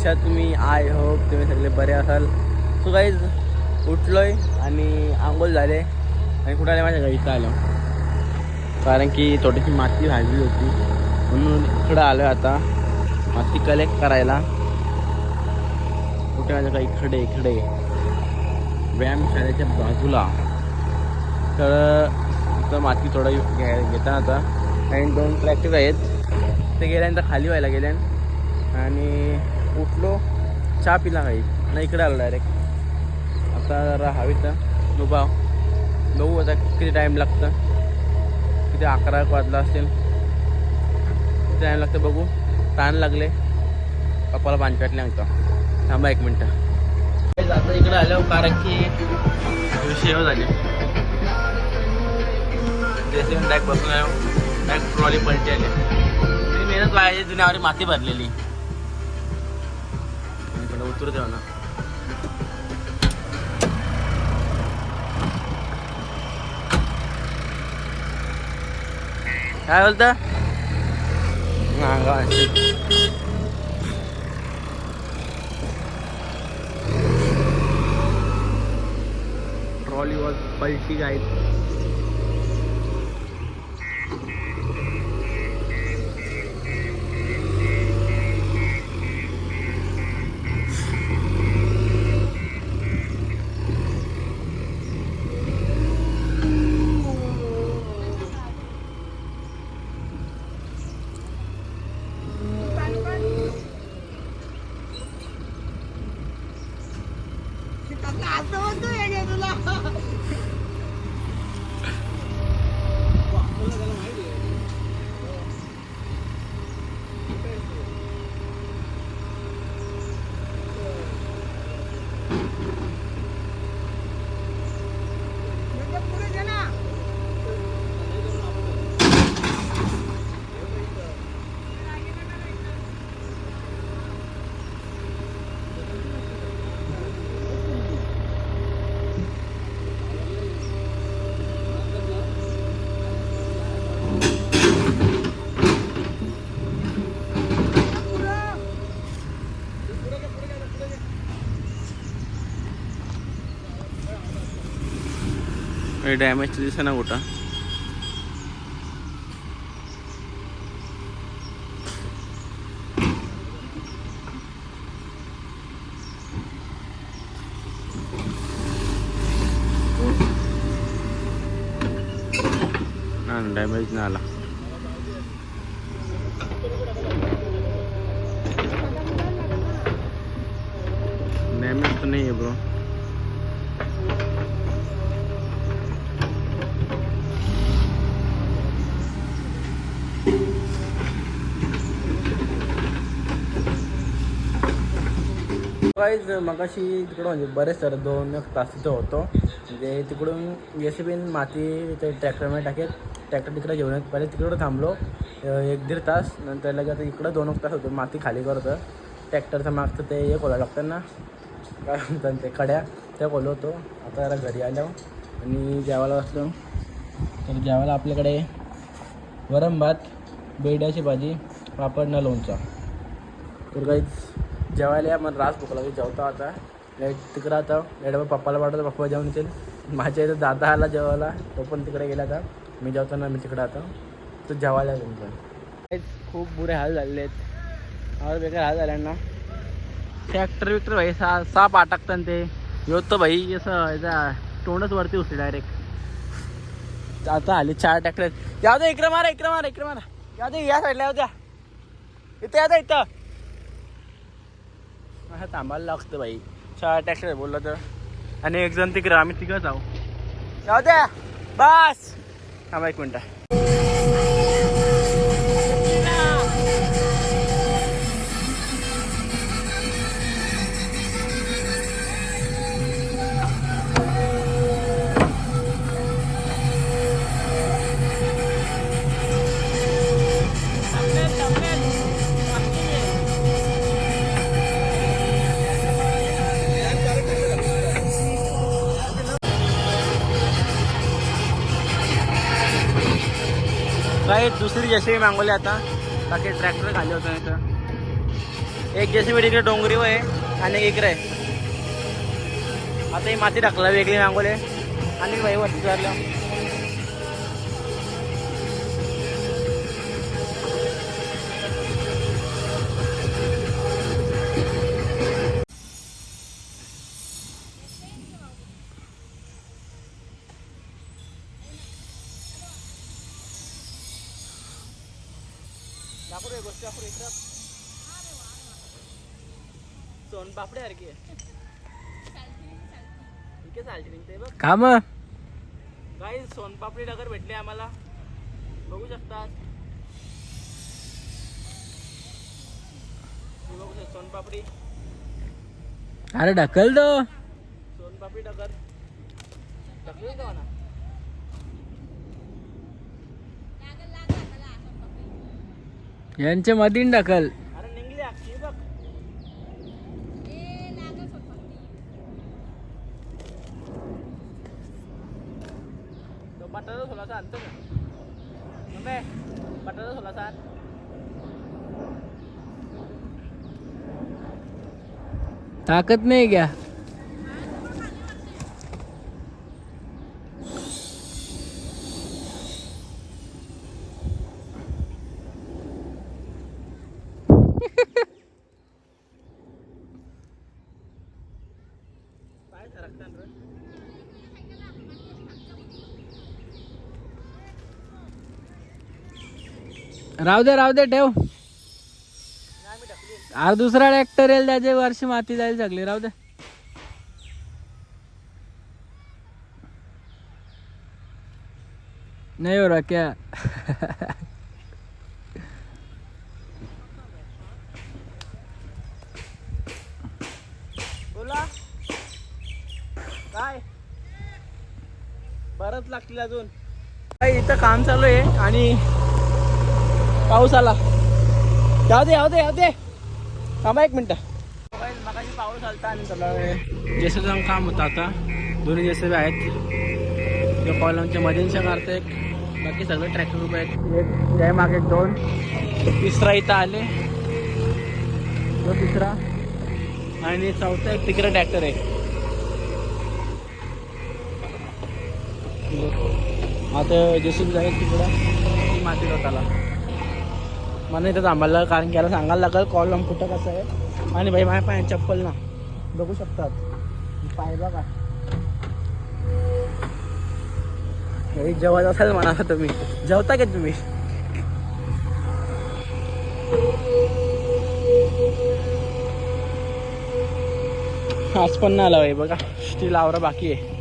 कशा तुम्ही I hope तुम्ही सगळे बरे असाल. सो काहीच उठलोय आणि आंघोळ झाले. आणि कुठं आले माझ्या घरी? आलो. कारण की थोडीशी माती भाजली होती. म्हणून इकडं आलो आता. माती कलेक्ट करायला. कुठे माझ्या काही खडे इकडे. व्यायामशाळेच्या बाजूला. तर इथं माती थोडं घ्या घेता आता. आणि दोन ट्रॅक्टर आहेत. ते गेल्यानंतर खाली व्हायला गेल्यान. आणि उठलो चहा पिला काही. नाही इकडे आलो डायरेक्ट आता जरा हवीत उभा बघू आता किती टाईम लागतं. किती अकरा वाजला असेल किती टाईम लागतं बघू. ताण लागले. पप्पाला पाणी पेटले सांगतो थांबा एक मिनटं. आता इकडे आलो कारण की शेव झाली. जैसे बॅग बसून आलो. बॅग ट्रॉली पलटी आली. मेहनत व्हायची जुन्यावर माती भरलेली. उतरू देऊ ना. काय बोलता? ट्रॉली वॉज पलटी गाईड 打死我对着呢？डॅमेज दिसे ना कुठं डॅमेज नाही आला. काहीच मगाशी तिकडं म्हणजे बरेच सर दोन एक तास तिथं होतो. म्हणजे तिकडून जसे बीन माती ते ट्रॅक्टरमध्ये टाकेत. ट्रॅक्टर तिकडे घेऊन येत. पहिले तिकडं थांबलो एक दीड तास. नंतर लगेच आता इकडं दोन एक तास होतो माती खाली करतं ट्रॅक्टरचं मागचं ते एक खोला लागतं ना काय म्हणतात ते कड्या त्या खोलो होतो आता जरा घरी आलो आणि जेवायला असलो तर जेवायला आपल्याकडे वरम भात बेड्याची भाजी पापड न लोणचा. तर काहीच जेवायला या मला रास भूक लागली जेवता आता. लाइट तिकडं आता लाइट पप्पाला पाठवतो पप्पा जेवण येतील. माझ्या इथं दादा आला जेवायला तो पण तिकडे गेला आता. मी जेवताना मी तिकडं आता. तो जेवायला तुमचं खूप बुरे हाल झालेले आहेत. हाल बेकार हाल झाल्यांना ट्रॅक्टर विक्टर भाई सा साप अटकतात ते. येतो भाई असं याचा तोंडच वरती उठले डायरेक्ट आता आले चार ट्रॅक्टर आहेत जाऊ दे इकडे मारा इकडे मारा इकडे मारा. जाऊ दे या साईडला जाऊ द्या. इथं या इथं असं थांबायला लागतं बाई. चार टॅक्टर बोललं तर. आणि एक जण तिकडं आम्ही तिकडं जाऊ. जाऊ द्या. बस. थांबा एक मिनटं. काही जसे मागवले आता. बाकी ट्रॅक्टर खाली होतं इथं. एक जेसीबी तिकडे डोंगरीवर आहे आणि इकडे. आहे आता ही माती टाकला वेगळी मागवले. आणि भाई वरती चाललं दाखव रे गोष्टी दाखव रे इकडं सोनपापडी सारखी आहे. ठीक आहे चालते ते बघ. का मग काही सोनपापडी नगर भेटली आम्हाला. बघू शकतात हे बघू शकता सोनपापडी अरे ढकल दो सोनपापडी नगर टाकली का म्हणा यांच्या मधीन ढकल. अरे निघली तो बटाटा सोलाचा आणतो बटाटा थोडासा आण ताकद नाही घ्या. राहू दे राहू दे ठेव. अरे दुसरा ट्रॅक्टर येईल त्याचे वर्ष माती जाईल सगळी राहू दे. नाही हो रा क्या बोला. काय? परत लागतील अजून. इथं काम चालू आहे आणि पाऊस आला. जाऊ दे जाऊ दे जाऊ दे. थांबा एक मिनटं. मगाशी पाऊस आलता आणि त्याला जेसीबीचं काम होतं आता. दोन्ही जेसीबी आहेत. जो कॉलमच्या मारतं एक. बाकी सगळे ट्रॅक्टर उभे आहेत. एक त्या मागे दोन. तिसरा इथं आले. तो तिसरा. आणि चौथा एक तिकडे ट्रॅक्टर आहे. आता जेसीबी जाईल तिकडं. ती माती लोटाला मला इथं थांबायला कारण की याला सांगायला लागेल कॉलम कुठं कसं आहे. आणि भाई माझ्या पाय चप्पल ना. बघू शकतात. पाय बघा. घरी जेवत असाल म्हणा तुम्ही. जेवता का तुम्ही? आज पण नाही आला भाई बघा. स्टील आवरा बाकी आहे.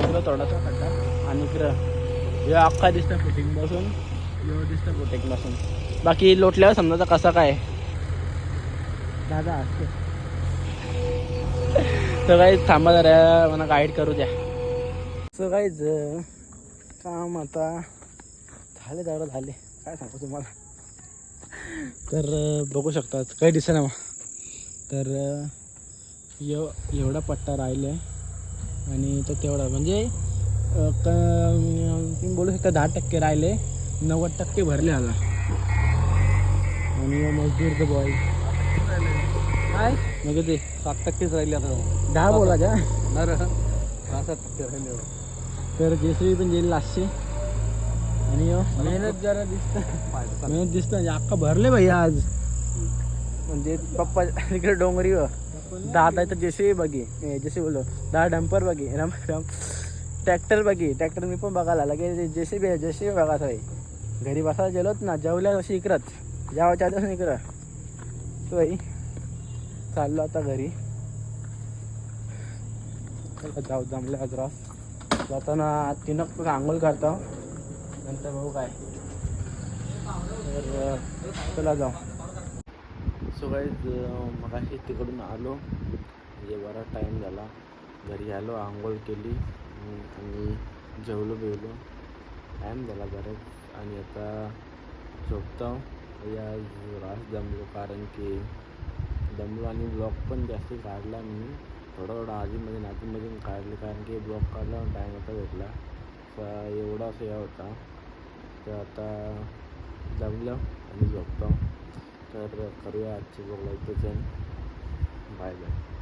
तुला थोडासा खड्डा आणि इकडं हे अख्खा दिसतं फिटिंग बसून. दिसतं बाकी लोटल्यावर समजा कसं काय? दादा असते. तर काही थांबा जरा मला गाईड करू द्या. सो काहीच काम आता झाले जरा झाले. काय सांगू तुम्हाला? तर बघू शकतात काही दिसेना मग तर एव एवढा पट्टा राहिले आणि तो तेवढा म्हणजे तुम्ही बोलू शकता दहा टक्के राहिले. नव्वद टक्के भरले आला आणि मजदूर बॉय काय? मग ते सात टक्केच राहिले आता. दहा बोला जा सहा सात टक्के राहिले. तर जेसीबी पण जेल लास्टचे. आणि मेहनत जरा दिसत. मेहनत दिसत. म्हणजे अख्खा भरले भाई आज. म्हणजे पप्पा इकडे डोंगरी व. दहा तर जेसीबी बघी. जेसी बोललो. दहा डंपर बघी. रम रम. ट्रॅक्टर बघी. ट्रॅक्टर मी पण बघायला लगे जेसीबी जेसीबी बघा भाई घरी बसायला गेलोत ना जेवल्या अशी इकडंच जेवायच्या आधी इकडं तो चाललो आता घरी. चला जाऊ जमल्या आज जाताना तिनं आंघोळ करतो. नंतर बघू काय. तर चला जाऊ. सो मगाशी तिकडून आलो. म्हणजे बराच टाईम झाला. घरी आलो आंघोळ केली. आणि जेवलो बिवलो टाईम झाला बरंच. आणि आता झोपतो. या रास जमलो कारण की दमलो आणि ब्लॉक पण जास्त काढला मी थोडा थोडा आधीमध्ये नातीमध्ये काढले कारण की ब्लॉक काढला टाईम होता भेटला. तर एवढा असं या होता. तर आता जमलं आणि झोपतो. तर करूया आजची ब्लॉगला इथेच बाय बाय